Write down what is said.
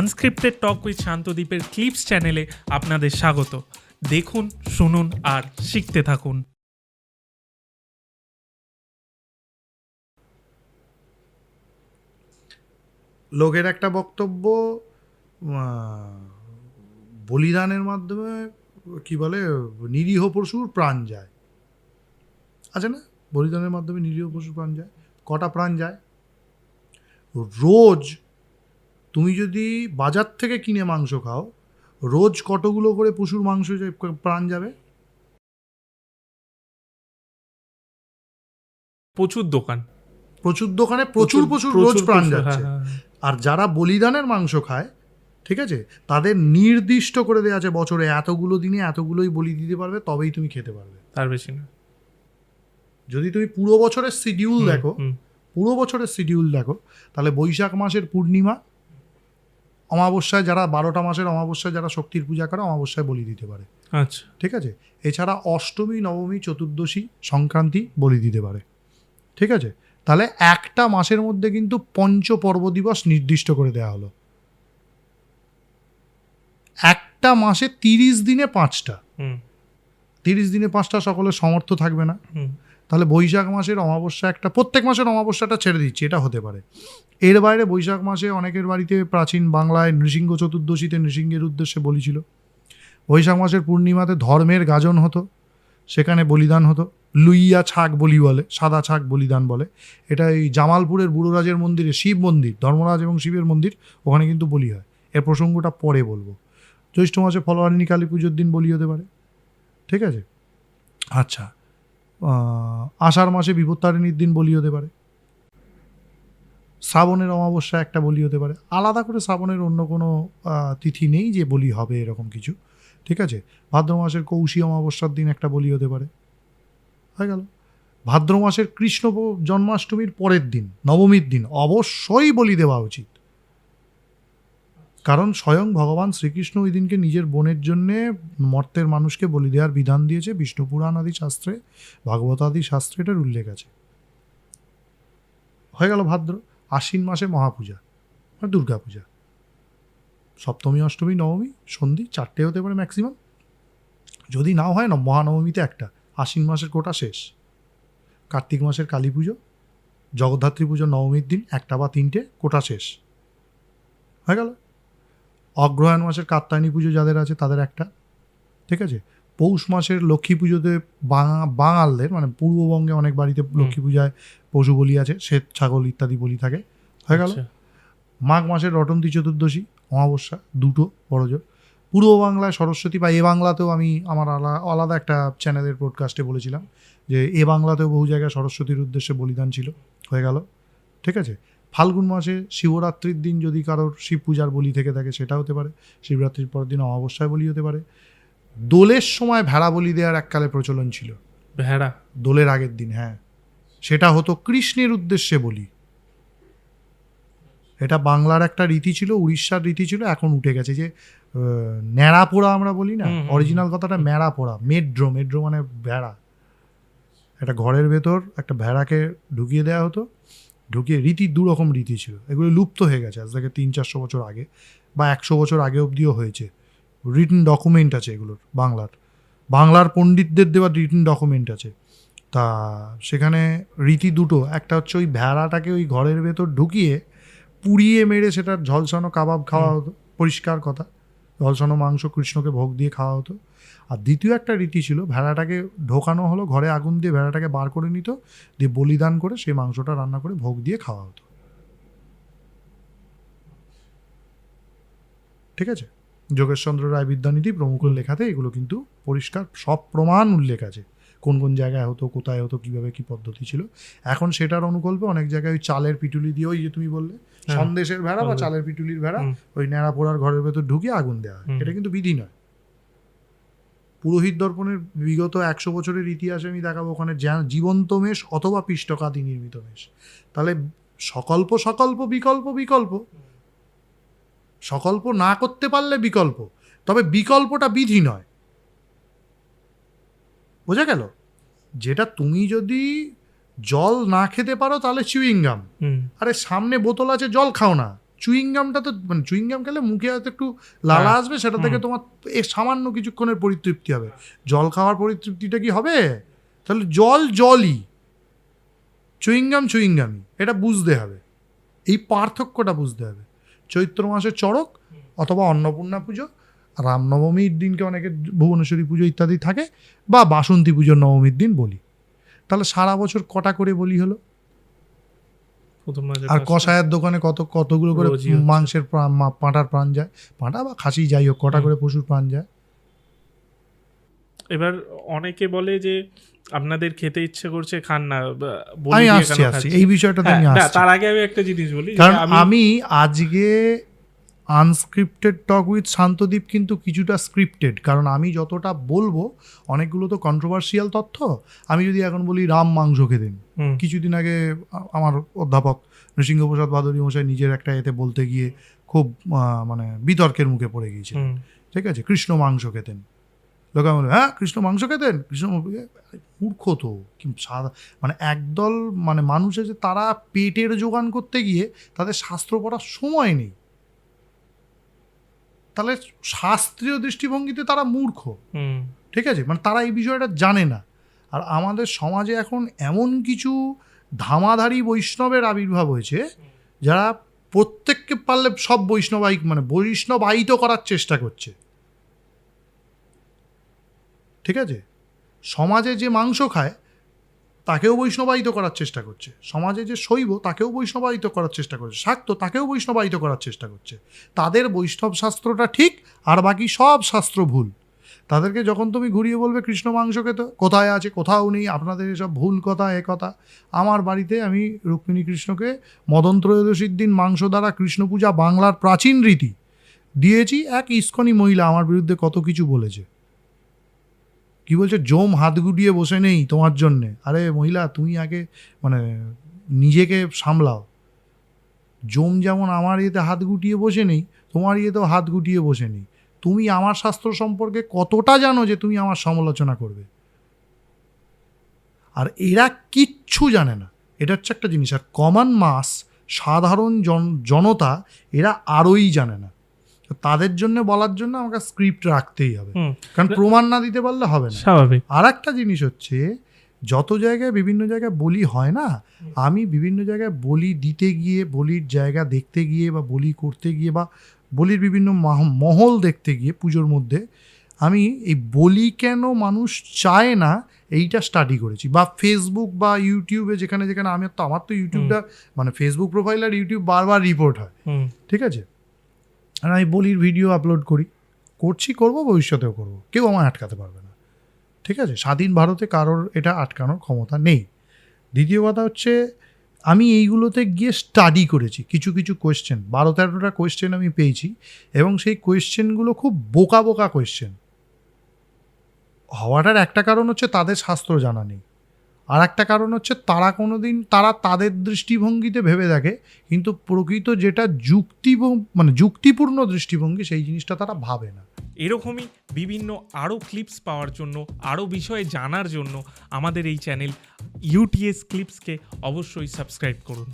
Unscripted talk with শান্তদ্বীপের clips চ্যানেলে আপনাদের স্বাগত। দেখুন, শুনুন আর শিখতে থাকুন। লোকের একটা বক্তব্য বলিদানের মাধ্যমে, কি বলে, নিরীহ পশুর প্রাণ যায়। আছে না? বলিদানের মাধ্যমে নিরীহ পশুর প্রাণ যায়, কটা প্রাণ যায়? রোজ তুমি যদি বাজার থেকে কিনে মাংস খাও রোজ কতগুলো করে পশুর মাংস প্রাণ যাবে? প্রচুর দোকান। প্রচুর দোকানে প্রচুর প্রচুর রোজ প্রাণ প্রচুর, যাচ্ছে। হ্যাঁ, হ্যাঁ, আর যারা বলিদানের মাংস খায় ঠিক আছে? তাদের নির্দিষ্ট করে দেওয়া আছে বছরে এতগুলো দিনে এতগুলোই বলি দিতে পারবে তবেই তুমি খেতে পারবে। তার বেশি না। যদি তুমি পুরো বছরের শিডিউল দেখো পুরো বছরের শিডিউল দেখো তাহলে বৈশাখ মাসের পূর্ণিমা অমাবস্যায় যারা বারোটা মাসের অমাবস্যায় যারা শক্তির পূজা করে অমাবস্যায় বলি দিতে পারে। আচ্ছা। ঠিক আছে? এছাড়া অষ্টমী নবমী চতুর্দশী সংক্রান্তি বলি দিতে পারে। ঠিক আছে? তাহলে একটা মাসের মধ্যে কিন্তু পঞ্চ পর্ব দিবস নির্দিষ্ট করে দেওয়া হলো। একটা মাসে তিরিশ দিনে পাঁচটা। তিরিশ দিনে পাঁচটা সকলের সমর্থ থাকবে না। তাহলে বৈশাখ মাসের অমাবস্যা একটা, প্রত্যেক মাসের অমাবস্যাটা ছেড়ে দিচ্ছি, এটা হতে পারে। এর বাইরে বৈশাখ মাসে অনেকের বাড়িতে প্রাচীন বাংলায় নৃসিংহ চতুর্দশীতে নৃসিংহের উদ্দেশ্যে বলি ছিল। বৈশাখ মাসের পূর্ণিমাতে ধর্মের গাজন হতো, সেখানে বলিদান হতো। লুইয়া ছাগ বলি বলে, সাদা ছাগ বলিদান বলে। এটা এই জামালপুরের বুড়োরাজের মন্দিরে, শিব মন্দির, ধর্মরাজ এবং শিবের মন্দির, ওখানে কিন্তু বলি হয়। এর প্রসঙ্গটা পরে বলব। জ্যৈষ্ঠ মাসে ফলোয়ারিণী কালী পুজোর দিন বলি হতে পারে। ঠিক আছে? আচ্ছা। আষাঢ় মাসে বিপত্তারিণীর দিন বলি হতে পারে। শ্রাবণের অমাবস্যা একটা বলি হতে পারে। আলাদা করে শ্রাবণের অন্য কোনো তিথি নেই যে বলি হবে এরকম কিছু। ঠিক আছে? ভাদ্র মাসের কৌশী অমাবস্যার দিন একটা বলি হতে পারে। হয়ে গেল। ভাদ্র মাসের কৃষ্ণ জন্মাষ্টমীর পরের দিন, নবমীর দিন অবশ্যই বলি দেওয়া উচিত। কারণ স্বয়ং ভগবান শ্রীকৃষ্ণ ওই দিনকে নিজের বোনের জন্যে মর্তের মানুষকে বলি দেওয়ার বিধান দিয়েছে। বিষ্ণু পুরাণ আদি শাস্ত্রে ভাগবত আদি শাস্ত্রে এটার উল্লেখ আছে। হয়ে গেল ভাদ্র, আশ্বিন মাসে মহাপূজা মানে দুর্গা পূজা সপ্তমী, অষ্টমী, নবমী, সন্ধি, চারটে হতে পারে ম্যাক্সিমাম যদি নাও হয় না, মহানবমীতে একটা, আশ্বিন মাসের কোটা শেষ। কার্তিক মাসের কালী পুজো, জগদ্ধাত্রী পুজো নবমীর দিন একটা বা তিনটে কোটা শেষ। হয়ে গেল। অগ্রহায়ণ মাসের কাত্তায়নী পুজো যাদের আছে তাদের একটা ঠিক আছে? পৌষ মাসের লক্ষ্মী পুজোতে বাঙা- বাঙালদের মানে পূর্ববঙ্গে অনেক বাড়িতে লক্ষ্মী পূজায় পশু বলি আছে শ্বেত ছাগল ইত্যাদি বলি থাকে। হয়ে গেল? আচ্ছা। মাঘ মাসের রটন্তী চতুর্দশী অমাবস্যা দুটো বড় জোর। পূর্ব বাংলায় সরস্বতী বা এ বাংলাতেও আমি আমার আলা- আলাদা একটা চ্যানেলের পডকাস্টে বলেছিলাম যে এ বাংলাতেও বহু জায়গায় সরস্বতীর উদ্দেশ্যে বলিদান ছিল। হয়ে গেল? ঠিক আছে? ফাল্গুন মাসে শিবরাত্রির দিন যদি কারোর শিব পূজার বলি থেকে থাকে সেটা হতে পারে। শিবরাত্রির পরের দিন অমাবস্যায় বলি হতে পারে। দোলের সময় ভেড়া বলি দেওয়ার এককালে প্রচলন ছিল। ভেড়া? দোলের আগের দিন হ্যাঁ। সেটা হতো কৃষ্ণের উদ্দেশ্যে বলি। এটা বাংলার একটা রীতি ছিল উড়িষ্যার রীতি ছিল এখন উঠে গেছে যে আহ, ন্যাড়া পোড়া আমরা বলি না? অরিজিনাল কথাটা ম্যাড়া পোড়া মেড্রো মেড্রো মানে ভেড়া। একটা ঘরের ভেতর একটা ভেড়াকে ঢুকিয়ে দেওয়া হতো। ঢুকিয়ে রীতি দু রকম রীতি ছিল। এগুলো লুপ্ত হয়ে গেছে। আজ থেকে তিন চারশো বছর আগে বা একশো বছর আগে অবধিও হয়েছে। রিটেন ডকুমেন্ট আছে এগুলোর বাংলার। বাংলার পণ্ডিতদের দেওয়া রিটেন ডকুমেন্ট আছে। তা সেখানে রীতি দুটো। একটা হচ্ছে ওই ভেড়াটাকে ওই ঘরের ভেতর ঢুকিয়ে পুড়িয়ে মেরে সেটার ঝলসানো কাবাব খাওয়া হতো পরিষ্কার কথা। ঝলসানো মাংস কৃষ্ণকে ভোগ দিয়ে খাওয়া হতো। আর দ্বিতীয় একটা রীতি ছিল ভেড়াটাকে ঢোকানো হলো ঘরে আগুন দিয়ে ভেড়াটাকে বার করে নিত দিয়ে বলিদান করে সেই মাংসটা রান্না করে ভোগ দিয়ে খাওয়া হতো। ঠিক আছে? যোগেশচন্দ্র রায় বিদ্যানিধি প্রমুখের লেখাতে এগুলো কিন্তু পরিষ্কার সব প্রমাণ উল্লেখ আছে। কোন কোন জায়গায় হতো কোথায় হতো কীভাবে কি পদ্ধতি ছিল। এখন সেটার অনুকল্পে অনেক জায়গায় ওই চালের পিটুলি দিয়ে ওই যে তুমি বললে হ্যাঁ। সন্দেশের ভেড়া বা চালের পিটুলির ভেড়া ওই ন্যাড়া পোড়ার ঘরের ভেতর ঢুকিয়ে আগুন দেওয়া হয়। এটা কিন্তু বিধি নয়। পুরোহিত দর্পণের বিগত একশো বছরের ইতিহাসে আমি দেখাবো। ওখানে জীবন্ত মেষ অথবা পিষ্টকাদি নির্মিত মেষ। তাহলে সকল্প সকল্প বিকল্প বিকল্প। সকল্প না করতে পারলে বিকল্প। তবে বিকল্পটা বিধি নয়। বোঝা গেল? যেটা তুমি যদি জল না খেতে পারো তাহলে চুইংগাম। আরে সামনে বোতল আছে জল খাও না। চুইংগামটা তো মানে চুইংগাম খেলে মুখে হয়তো একটু লালা হ্যাঁ। আসবে সেটা থেকে তোমার সামান্য কিছুক্ষণের পরিতৃপ্তি হবে। জল খাওয়ার পরিতৃপ্তিটা কি হবে? তাহলে জল জলই। চুইংগাম চুইংগামই এটা বুঝতে হবে। এই পার্থক্যটা বুঝতে হবে। চৈত্র মাসে চড়ক অথবা অন্নপূর্ণা পুজো রামনবমীর দিনকে অনেকে ভুবনেশ্বরী পুজো ইত্যাদি থাকে বা বাসন্তী পুজোর নবমীর দিন বলি। তাহলে সারা বছর কটা করে বলি হলো? প্রথম আর কষায়ের দোকানে কত কতগুলো করে মাংসের পাঁটার প্রাণ যায়। পাঁটা বা খাসি যাই হোক কটা করে পশুর প্রাণ যায়। এবার অনেকে বলে যে আপনাদের খেতে ইচ্ছে করছে খান না আমি আসছি আসছি। এই বিষয়টা হ্যাঁ, তার আগে আমি একটা জিনিস বলি কারণ আমি আজকে আনস্ক্রিপ্টেড টক উইথ শান্তদীপ কিন্তু কিছুটা স্ক্রিপ্টেড কারণ আমি যতটা বলব অনেকগুলো তো কন্ট্রোভার্সিয়াল তথ্য আমি যদি এখন বলি রাম মাংস খেতেন কিছুদিন আগে আমার অধ্যাপক নৃসিংহপ্রসাদ বাদরী মশাই নিজের একটা এতে বলতে গিয়ে খুব মানে বিতর্কের মুখে পড়ে গিয়েছিল হুম, ঠিক আছে? কৃষ্ণ মাংস খেতেন। লোকে বলে হ্যাঁ কৃষ্ণ মাংস খেতেন? কৃষ্ণ মূর্খ তো। সাদা মানে একদল মানে মানুষ আছে তারা পেটের জোগান করতে গিয়ে তাদের শাস্ত্র পড়ার সময় নেই। তাহলে শাস্ত্রীয় দৃষ্টিভঙ্গিতে তারা মূর্খ। ঠিক আছে? মানে তারা এই বিষয়টা জানে না। আর আমাদের সমাজে এখন এমন কিছু ধামাধারী বৈষ্ণবের আবির্ভাব হয়েছে যারা প্রত্যেককে পারলে সব বৈষ্ণবায়িক মানে বৈষ্ণবায়িত করার চেষ্টা করছে। ঠিক আছে? সমাজে যে মাংস খায় তাকেও বৈষ্ণবায়িত করার চেষ্টা করছে। সমাজে যে শৈব, তাকেও বৈষ্ণবায়িত করার চেষ্টা করছে। শাক্ত, তাকেও বৈষ্ণবায়িত করার চেষ্টা করছে। তাদের বৈষ্ণব শাস্ত্রটা ঠিক, আর বাকি সব শাস্ত্র ভুল। তাদেরকে যখন তুমি ঘুরিয়ে বলবে কৃষ্ণ মাংসকে তো কোথায় আছে, কোথাও নেই, আপনাদের এসব ভুল কথা, এ কথা, আমার বাড়িতে আমি রুক্মিণী কৃষ্ণকে মদন ত্রয়োদশীর দিন মাংস দ্বারা কৃষ্ণ পূজা বাংলার প্রাচীন রীতি দিয়েছি। এক ইস্কনি মহিলা আমার বিরুদ্ধে কত কিছু বলেছে। কি বলছে? জম হাত গুটিয়ে বসে নেই তোমার জন্যে। আরে মহিলা, তুমি আগে মানে নিজেকে সামলাও। জম যেমন আমার ইয়েতে হাত গুটিয়ে বসে নেই, তোমার ইয়েতেও হাত গুটিয়ে বসে নেই। তুমি আমার শাস্ত্র সম্পর্কে কতটা জানো যে তুমি আমার সমালোচনা করবে? আর এরা কিচ্ছু জানে না। এটা হচ্ছে একটা জিনিস। আর কমন মাস, সাধারণ জন, জনতা, এরা আরোই জানে না। তাদের জন্য বলার জন্য আমাকে স্ক্রিপ্ট রাখতেই হবে। কারণ প্রমাণ না দিতে পারলে হবে না। স্বাভাবিক। আর একটা জিনিস হচ্ছে যত জায়গায় বিভিন্ন জায়গায় বলি হয় না আমি বিভিন্ন জায়গায় বলি দিতে গিয়ে বলির জায়গা দেখতে গিয়ে বা বলি করতে গিয়ে বা বলির বিভিন্ন মাহ- মহল দেখতে গিয়ে পুজোর মধ্যে আমি এই বলি কেন মানুষ চায় না এইটা স্টাডি করেছি। বা ফেসবুক বা ইউটিউবে যেখানে যেখানে আমি তো আমার তো ইউটিউবটা মানে ফেসবুক প্রোফাইল আর ইউটিউব বারবার রিপোর্ট হয়। ঠিক আছে? আর আমি বলির ভিডিও আপলোড করি। করছি, করব, ভবিষ্যতেও করব। কেউ আমায় আটকাতে পারবে না। ঠিক আছে? স্বাধীন ভারতে কারোর এটা আটকানোর ক্ষমতা নেই। দ্বিতীয় কথা হচ্ছে, আমি এইগুলোতে গিয়ে স্টাডি করেছি। কিছু কিছু কোয়েশ্চেন বারো তেরোটা কোয়েশ্চেন আমি পেয়েছি এবং সেই কোয়েশ্চেনগুলো খুব বোকা বোকা কোয়েশ্চেন হওয়াটার একটা কারণ হচ্ছে তাদের শাস্ত্র জানা নেই। আর একটা কারণ হচ্ছে তারা কোনো দিন তারা তাদের দৃষ্টিভঙ্গিতে ভেবে দেখে, কিন্তু প্রকৃত যেটা যুক্তি মানে যুক্তিপূর্ণ দৃষ্টিভঙ্গি, সেই জিনিসটা তারা ভাবে না। এরকমই বিভিন্ন আরও ক্লিপস পাওয়ার জন্য আরও বিষয়ে জানার জন্য আমাদের এই চ্যানেল ইউটিএস ক্লিপসকে অবশ্যই সাবস্ক্রাইব করুন।